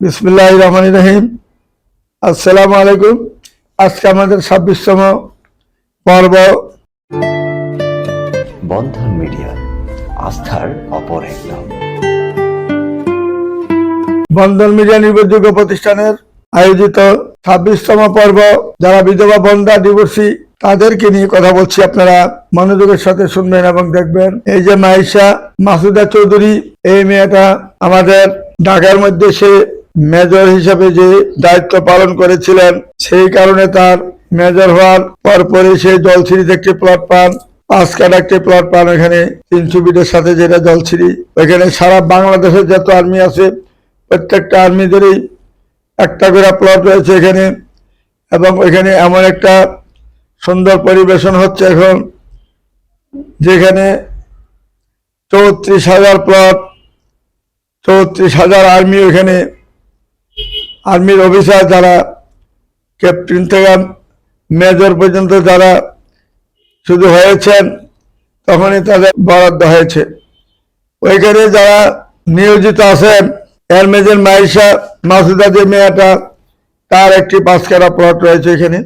বিসমুল্লাহ রহমান রহিম। আসসালামু আলাইকুম। আজকে আমাদের ছাব্বিশতম পর্ব। বন্ধন মিডিয়া আস্থার অপর এক নাম বন্ধন মিডিয়া নির্ভরযোগ্য প্রতিষ্ঠানের আয়োজিত ছাব্বিশতম পর্ব। যারা বিধবা বন্ধা ডিভোর্সি তাদেরকে নিয়ে কথা বলছি। আপনারা মনোযোগের সাথে শুনবেন এবং দেখবেন। এই যে মাইশা মাসুদা চৌধুরী এই মেয়েটা আমাদের ঢাকার মধ্যে সে মেজর হিসেবে যে দায়িত্ব পালন করেছিলেন, সেই কারণে তার মেজর হওয়ার পরপরই সে জলছিড়িতে একটি প্লট পান। পাঁচ কাটা একটি প্লট পান এখানে তিনশো বিটের সাথে যেটা জলছিড়ি। ওইখানে সারা বাংলাদেশের যত আর্মি আছে, প্রত্যেকটা আর্মিদেরই একটা করে প্লট রয়েছে এখানে। এবং এখানে এমন একটা সুন্দর পরিবেশন হচ্ছে এখন, যেখানে চৌত্রিশ হাজার প্লট চৌত্রিশ হাজার আর্মি ওখানে আর্মির অফিসার যারা, ক্যাপ্টেন থেকে মেজর পর্যন্ত যারা শুধু হয়েছেন, তখনই তাদের বরাদ্দ হয়েছে। ওইখানে যারা নিয়োজিত আছেন এর মেজর মাইশা মাসুদা যে মেয়েটা, তার একটি পাঁচ কাটা প্লট রয়েছে এখানে।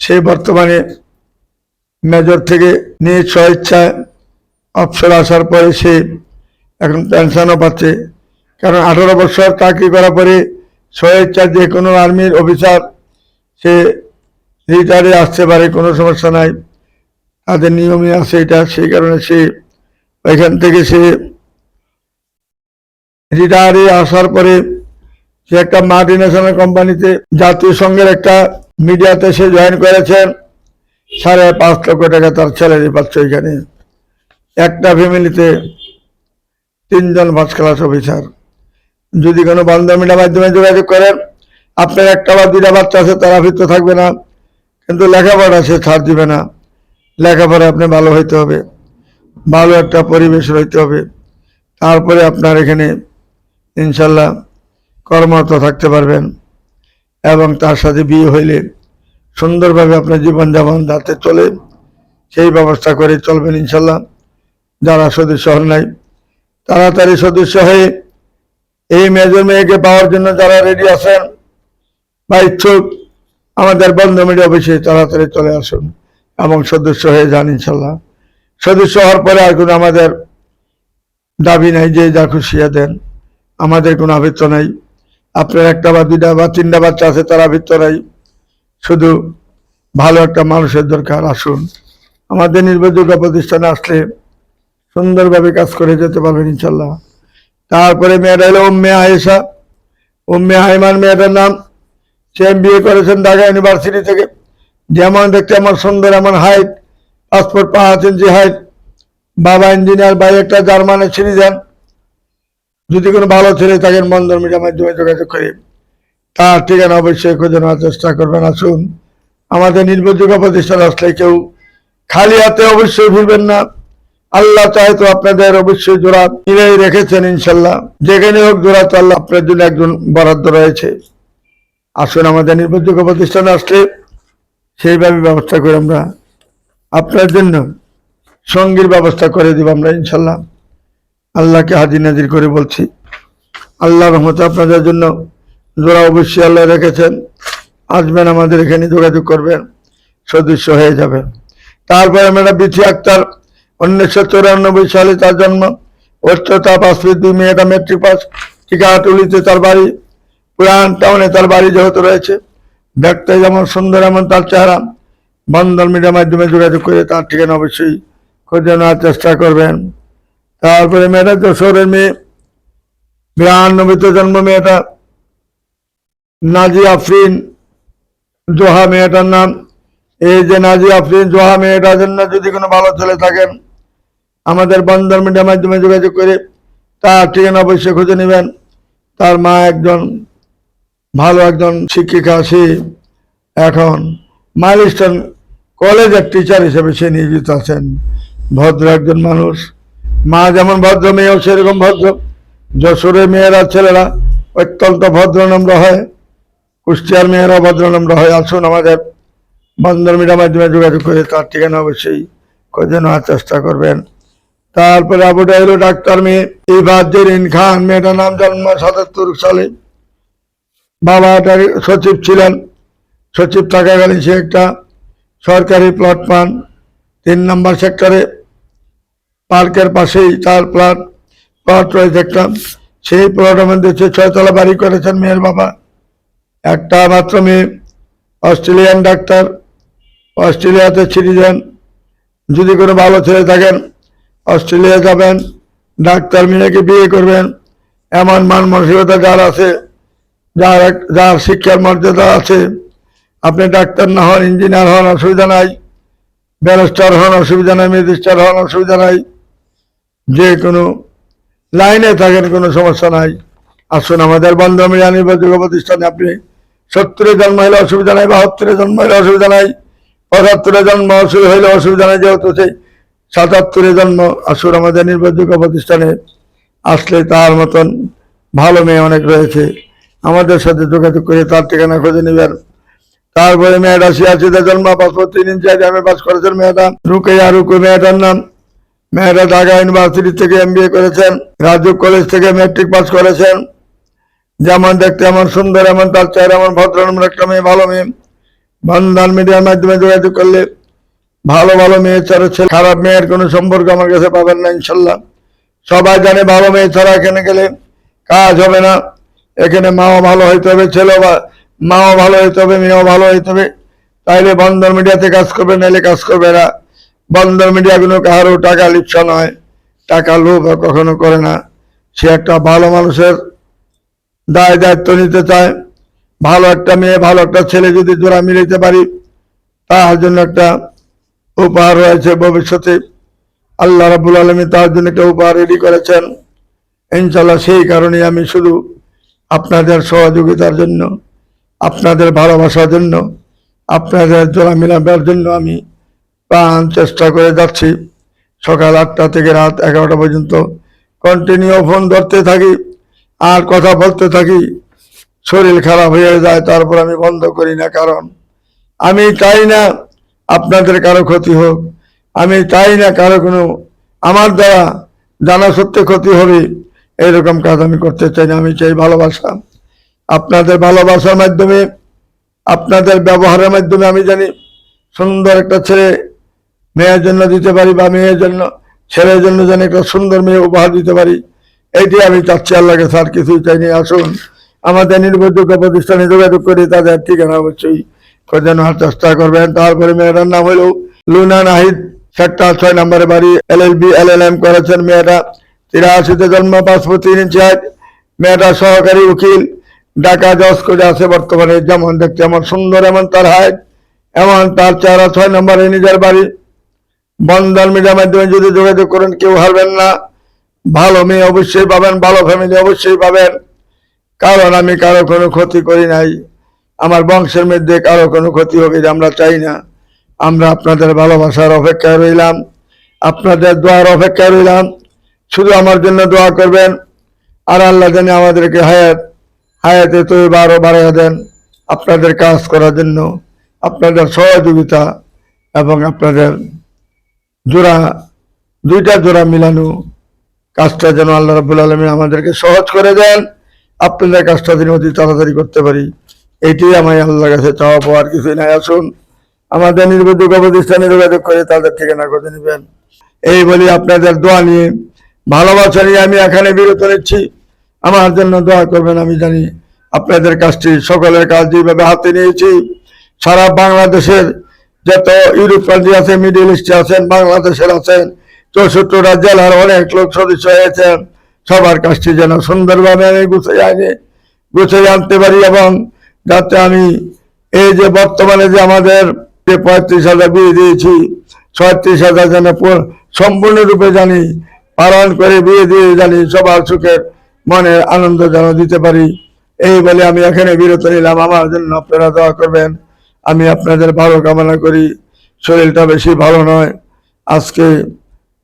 সেই বর্তমানে মেজর থেকে নিজ স্বইচ্ছায় অবসর আসার পরে সে এখন পেনশনও পাচ্ছে। কারণ আঠারো বছর চাকরি করার পরে স্বইচ্ছা যে কোনো আর্মির অফিসার, সে রিটায়ারে আসতে পারে, কোনো সমস্যা নাই। তাদের নিয়মই আছে এটা, সেই কারণে সে ওইখান থেকে সে রিটায়ারে আসার পরে সে একটা মাল্টি ন্যাশনাল কোম্পানিতে জাতীয় সংঘের একটা মিডিয়াতে সে জয়েন করেছেন সাড়ে পাঁচ লক্ষ টাকা তার স্যালারি পাচ্ছে এখানে। একটা ফ্যামিলিতে তিনজন ফার্স্ট ক্লাস অফিসার যদি কোনো বান্ধবীর মাধ্যমে যোগাযোগ করেন আপনার একটা বা দুইটা বাচ্চা আছে, তারা ফিরত থাকবে না। কিন্তু লেখাপড়া সে ছাড় দিবে না। লেখাপড়া আপনি ভালো হইতে হবে, ভালো একটা পরিবেশ হইতে হবে। তারপরে আপনার এখানে ইনশাল্লাহ কর্মরত থাকতে পারবেন এবং তার সাথে বিয়ে হইলে সুন্দরভাবে আপনার জীবনযাপন যাতে চলে, সেই ব্যবস্থা করে চলবেন ইনশাল্লাহ। যারা সদস্য হন নাই, তাড়াতাড়ি সদস্য হয়ে এই মেজর মেয়েকে পাওয়ার জন্য যারা রেডি আছেন, বা ইচ্ছুক, আমাদের বন্ধ মিডিয়া অফিসে তাড়াতাড়ি চলে আসুন এবং সদস্য হয়ে যান ইনশাল্লাহ। সদস্য হওয়ার পরে আর কোনো আমাদের দাবি নাই যে যা খুশিয়া দেন। আমাদের কোনো আবৃত্ত নাই। আপনার একটা বা দুইটা বা তিনটা বাচ্চা আছে, তার আবৃত্ত নাই। শুধু ভালো একটা মানুষের দরকার, আসুন। আমাদের নির্ভরযোগ্য প্রতিষ্ঠানে আসলে সুন্দরভাবে কাজ করে যেতে পারবেন ইনশাল্লাহ। তারপরে মেয়েটা হলো উম্মে আয়েশা। উম্মে আইমান মেয়েটার নাম। সে এম বিয়ে করেছেন ঢাকা ইউনিভার্সিটি থেকে। যেমন দেখতে আমার সুন্দর, এমন হাইট পাসপোর্ট পাঁচ ইঞ্চি হাইট বাবা ইঞ্জিনিয়ার ভাই একটা জার্মানের সিটিজেন যদি কোনো ভালো ছেলে থাকেন বন্ধন মিডিয়ার মাধ্যমে যোগাযোগ করে। তার ঠিকানা অবশ্যই খুঁজে নেওয়ার চেষ্টা করবেন, আসুন। আমাদের নির্ভরযোগ্য প্রতিষ্ঠান আসলে কেউ খালি হাতে অবশ্যই ভুলবেন না। আল্লাহ চাহে তো আপনাদের অবশ্যই জোড়া মিলেই রেখেছেন ইনশাল্লাহ। যেখানে হোক জোড়া তো আল্লাহ আপনার জন্য একজন বরাদ্দ রয়েছে। আসুন আমাদের নির্ভরযোগ্য প্রতিষ্ঠান আসলে সেইভাবে ব্যবস্থা করে আমরা আপনার জন্য সঙ্গীর ব্যবস্থা করে দিব আমরা ইনশাল্লাহ। আল্লাহকে হাজির নাজির করে বলছি। আল্লাহ রহমত আপনাদের জন্য জোড়া অবশ্যই আল্লাহ রেখেছেন। আসবেন আমাদের এখানে যোগাযোগ করবেন। সদস্য হয়ে যাবেন। তারপরে মেয়েটা বিথি আক্তার উনিশশো চৌরানব্বই সালে তার জন্ম। উচ্চতা ফিট দুই মেয়েটা মেট্রিক পাস টিকাটুলিতে তার বাড়ি, পুরান টাউনে তার বাড়ি যেহেতু রয়েছে। দেখতে যেমন সুন্দর, এমন তার চেহারা। বন্ধন মিডিয়ার মাধ্যমে যোগাযোগ করে তার ঠিকানা অবশ্যই খুঁজে নেওয়ার চেষ্টা করবেন। তারপরে মেয়েটা যশোরের মেয়ে। বিরানব্বইতে জন্ম মেয়েটা। নাজি আফরিন জোহা মেয়েটার নাম। এই যে নাজি আফরিন জোহা মেয়েটার জন্য যদি কোনো ভালো ছেলে থাকেন আমাদের বন্ধন মিডিয়ার মাধ্যমে যোগাযোগ করে তার ঠিকানা অবশ্যই খুঁজে নেবেন। তার মা একজন ভালো একজন শিক্ষিকা, সে এখন মাইলস্টোন কলেজের টিচার হিসেবে সে নিয়োজিত আছেন। ভদ্র একজন মানুষ। মা যেমন ভদ্র, মেয়েও সেরকম ভদ্র। যশোরের মেয়েরা, ছেলেরা অত্যন্ত ভদ্র নম্র হয়। কুষ্টিয়ার মেয়েরা ভদ্র নম্র হয়। আসুন আমাদের বন্ধন মিডিয়ার মাধ্যমে যোগাযোগ করে তার ঠিকানা অবশ্যই খুঁজে নেওয়ার চেষ্টা করবেন। তারপরে আবুটা এলো ডাক্তার মেয়ে, এই বাদ্যের ইন খান মেয়েটার নাম জন্ম সাতাত্তর সালে। বাবা তার সচিব ছিলেন। সচিব থাকাকালীন সে একটা সরকারি প্লট পান। তিন নম্বর সেক্টরে পার্কের পাশেই তার প্লট প্লট রয়েছে একটা। সেই প্লটের মধ্যে সে ছয়তলা বাড়ি করেছেন মেয়ের বাবা, একটা মাত্র মেয়ে, অস্ট্রেলিয়ান ডাক্তার। অস্ট্রেলিয়াতে সিটিজেন যদি কোনো ভালো ছেলে থাকেন অস্ট্রেলিয়া যাবেন, ডাক্তার মেয়েকে বিয়ে করবেন, এমন মান মানসিকতা যার আছে, যার যার শিক্ষার মর্যাদা আছে। আপনি ডাক্তার না হন, ইঞ্জিনিয়ার হন, অসুবিধা নাই। ব্যারিস্টার হন, অসুবিধা নাই। ম্যাজিস্ট্রার হন, অসুবিধা নাই। যে কোনো লাইনে থাকেন, কোনো সমস্যা নাই। আসুন আমাদের বন্ধ মিডিয়া নির্ভরযোগ্য প্রতিষ্ঠানে আপনি সত্তরে জন্ম হলে অসুবিধা নাই, বাহাত্তরে জন্ম হলে অসুবিধা নাই, পঁচাত্তরে জন্ম হইলে অসুবিধা নাই, যেহেতু সেই সাতাত্তরে জন্ম আসুন আমাদের নির্ভরযোগ্য প্রতিষ্ঠানে আসলে তার মতন ভালো মেয়ে অনেক রয়েছে। আমাদের সাথে যোগাযোগ করে তার ঠিকানা খুঁজে নেবেন। তারপরে মেয়েটা সিয়াসিতে জন্ম পাসপোর্ট তিন ইঞ্চি আমি পাস করেছেন মেয়েটা। রুকেয়া রুকু মেয়েটার নাম। মেয়েটা ঢাকা ইউনিভার্সিটি থেকে এমবিএ করেছেন। রাজু কলেজ থেকে ম্যাট্রিক পাস করেছেন। যেমন দেখতে এমন সুন্দর, এমন তার চেহারা, এমন ভদ্র নম্র একটা মেয়ে, ভালো মেয়ে। বন্ধন মিডিয়ার মাধ্যমে যোগাযোগ করলে ভালো ভালো মেয়ে ছাড়া ছেলে, খারাপ মেয়ের কোনো সম্পর্ক আমার কাছে পাবেন না, ইনশাল্লাহ। সবাই জানে ভালো মেয়ে ছাড়া এখানে গেলে কাজ হবে না। এখানে মাও ভালো হইতে হবে, ছেলেও মাও ভালো হইতে হবে, মেয়েও ভালো হইতে হবে। তাইলে বন্দর মিডিয়াতে কাজ করবে, নাইলে কাজ করবে না। বন্দর মিডিয়াগুলো কারও টাকা লিপ্সা নয়, টাকা লোভ কখনো করে না। সে একটা ভালো মানুষের দায় দায়িত্ব নিতে চায়। ভালো একটা মেয়ে, ভালো একটা ছেলে যদি জোড়া মিলাইতে পারি, তার জন্য একটা উপহার রয়েছে ভবিষ্যতে। আল্লাহ রাবুল আলমী তার জন্য একটা উপহার রেডি করেছেন। ইনশাল্লাহ সেই কারণে আমি শুধু আপনাদের সহযোগিতার জন্য, আপনাদের ভালোবাসার জন্য, আপনাদের জোড়া মিলাবার জন্য আমি প্রাণ চেষ্টা করে যাচ্ছি। সকাল আটটা থেকে রাত এগারোটা পর্যন্ত কন্টিনিউ ফোন ধরতে থাকি, আর কথা বলতে থাকি। শরীর খারাপ হয়ে যায়, তারপর আমি বন্ধ করি না, কারণ আমি চাই না আপনাদের কারও ক্ষতি হোক। আমি চাই না কারও কোনো আমার দ্বারা জানা সত্যি ক্ষতি হবে, এরকম কাজ আমি করতে চাই না। আমি চাই ভালোবাসা। আপনাদের ভালোবাসার মাধ্যমে, আপনাদের ব্যবহারের মাধ্যমে আমি জানি সুন্দর একটা ছেলে মেয়ের জন্য দিতে পারি বা মেয়ের জন্য, ছেলের জন্য যেন একটা সুন্দর মেয়ে উপহার দিতে পারি। এইটি আমি চাচ্ছি আল্লাহকে স্যার কিছুই চাইনি। আসুন, আমাদের নির্ভরযোগ্য প্রতিষ্ঠানে যোগাযোগ করে তাদের ঠিকানা অবশ্যই খোঁজে নেওয়ার চেষ্টা করবেন? তারপরে মেয়েটার নাম হলো লুনা নাহিদ। সেক্টর ছয় নম্বরে বাড়ি এল L B L L M করেছেন মেয়েটা। তিরাশিতে জন্ম পাসপোর্ট তিন ইঞ্চি মেয়েটা সহকারী উকিল। ঢাকা জজ করে আছে বর্তমানে, যেমন দেখতে এমন সুন্দর, এমন তার হাইট এমন তার চেহারা। ছয় নম্বরে নিজের বাড়ি। বন্ধন মিডিয়ার মাধ্যমে যদি যোগাযোগ করেন, কেউ হারবেন না। ভালো মেয়ে অবশ্যই পাবেন, ভালো ফ্যামিলি অবশ্যই পাবেন। কারণ আমি কারও কোনো ক্ষতি করি নাই। আমার বংশের মধ্যে কারও কোনো ক্ষতি হবে আমরা চাই না। আমরা আপনাদের ভালোবাসার অপেক্ষায় রইলাম। আপনাদের দোয়ার অপেক্ষায় রইলাম। শুধু আমার জন্য দোয়া করবেন। আর আল্লাহ জানে আমাদেরকে হায়াত, হায়াতে তো আরও বাড়াইয়া দেন আপনাদের কাজ করার জন্য, আপনাদের সহযোগিতা এবং আপনাদের জোড়া, দুইটা জোড়া মিলানো কাজটা যেন আল্লাহ রাবুল আলমী আমাদেরকে সহজ করে দেন। আপনাদের কাজটা যেন অতি তাড়াতাড়ি করতে পারি। এইটাই আমি আল্লাহর কাছে চাওয়া পাওয়ার কিছুই নাই। আসুন, আমাদের নির্ভরযোগ্য প্রতিষ্ঠানে যোগাযোগ করে তাদের ঠিকানা করে নেবেন। এই বলি আপনাদের দোয়া নিয়ে। ভালোবাসা নিয়ে আমি এখানে বিরত নিচ্ছি আমার জন্য দোয়া করবেন, আমি জানি আপনাদের কাজটি সকলের কাজ যেভাবে হাতে নিয়েছি। সারা বাংলাদেশের যত ইউরোপ কান্ট্রি আছে, মিডিল ইস্টে আছেন, বাংলাদেশের আছেন, চৌষট্টিটা জেলার অনেক লোক সদস্য হয়েছেন। সবার কাজটি যেন সুন্দরভাবে আমি গুছিয়ে আনি, গুছিয়ে আনতে পারি এবং যাতে আমি এই যে বর্তমানে যে আমাদের যে পঁয়ত্রিশ হাজার বিয়ে দিয়েছি, ছয়ত্রিশ হাজার যেন সম্পূর্ণরূপে জানি, পালন করে বিয়ে দিয়ে জানি সবার সুখের মনে আনন্দ যেন দিতে পারি। এই বলে আমি এখানে বিরত নিলাম। আমার জন্য আপনারা দোয়া করবেন। আমি আপনাদের ভালো কামনা করি। শরীরটা বেশি ভালো নয়। আজকে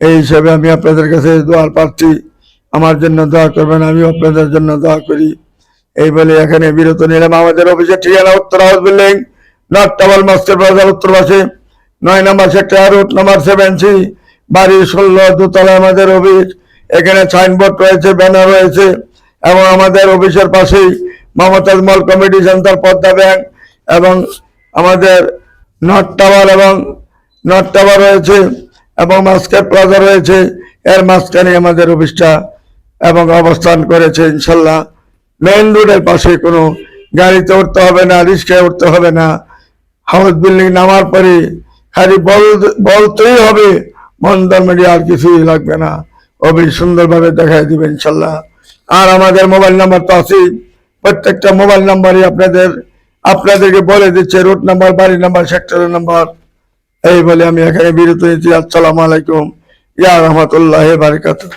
এই হিসাবে আমি আপনাদের কাছে দোয়ার প্রার্থী। আমার জন্য দোয়া করবেন আমি আপনাদের জন্য দোয়া করি। এই বলে এখানে বিরত নিলাম আমাদের অফিসের ঠিকানা উত্তর হাউস বিল্ডিং, নর্থ মাস্টার বাজার উত্তর পাশে, নয় number sector, route number seven C, বাড়ি ষোলো, দোতলা আমাদের অফিস। এখানে সাইনবোর্ড রয়েছে ব্যানার রয়েছে এবং আমাদের অফিসের পাশেই Mumtaz mall committee centre, Padma bank এবং আমাদের নর্থ টাওয়ার এবং নর্থ টাওয়ার রয়েছে এবং মাস্কেট প্লাজা রয়েছে। এর মাঝখানে আমাদের অফিসটা এবং অবস্থান করেছে, ইনশাল্লাহ। মেইন রোডের পাশে কোনো গাড়িতে উঠতে হবে না, রিক্সায় উঠতে হবে না। হাউস বিল্ডিং নামার পরে খালি বল বলতেই হবে বন্ধন মিডিয়া আর কিছুই লাগবে না। অফিস সুন্দরভাবে দেখাই দিবে ইনশাল্লাহ। আর আমাদের মোবাইল নাম্বার তো আছেই। প্রত্যেকটা মোবাইল নাম্বারই আপনাদের, আপনাদেরকে বলে দিচ্ছে, রোড নাম্বার, বাড়ি নাম্বার সেক্টরের নাম্বার। এই বলে আমি এখানে বিরত নিচ্ছি আসসালামু আলাইকুম। ইয়া রহমতুল্লাহ বারিকাতুহ।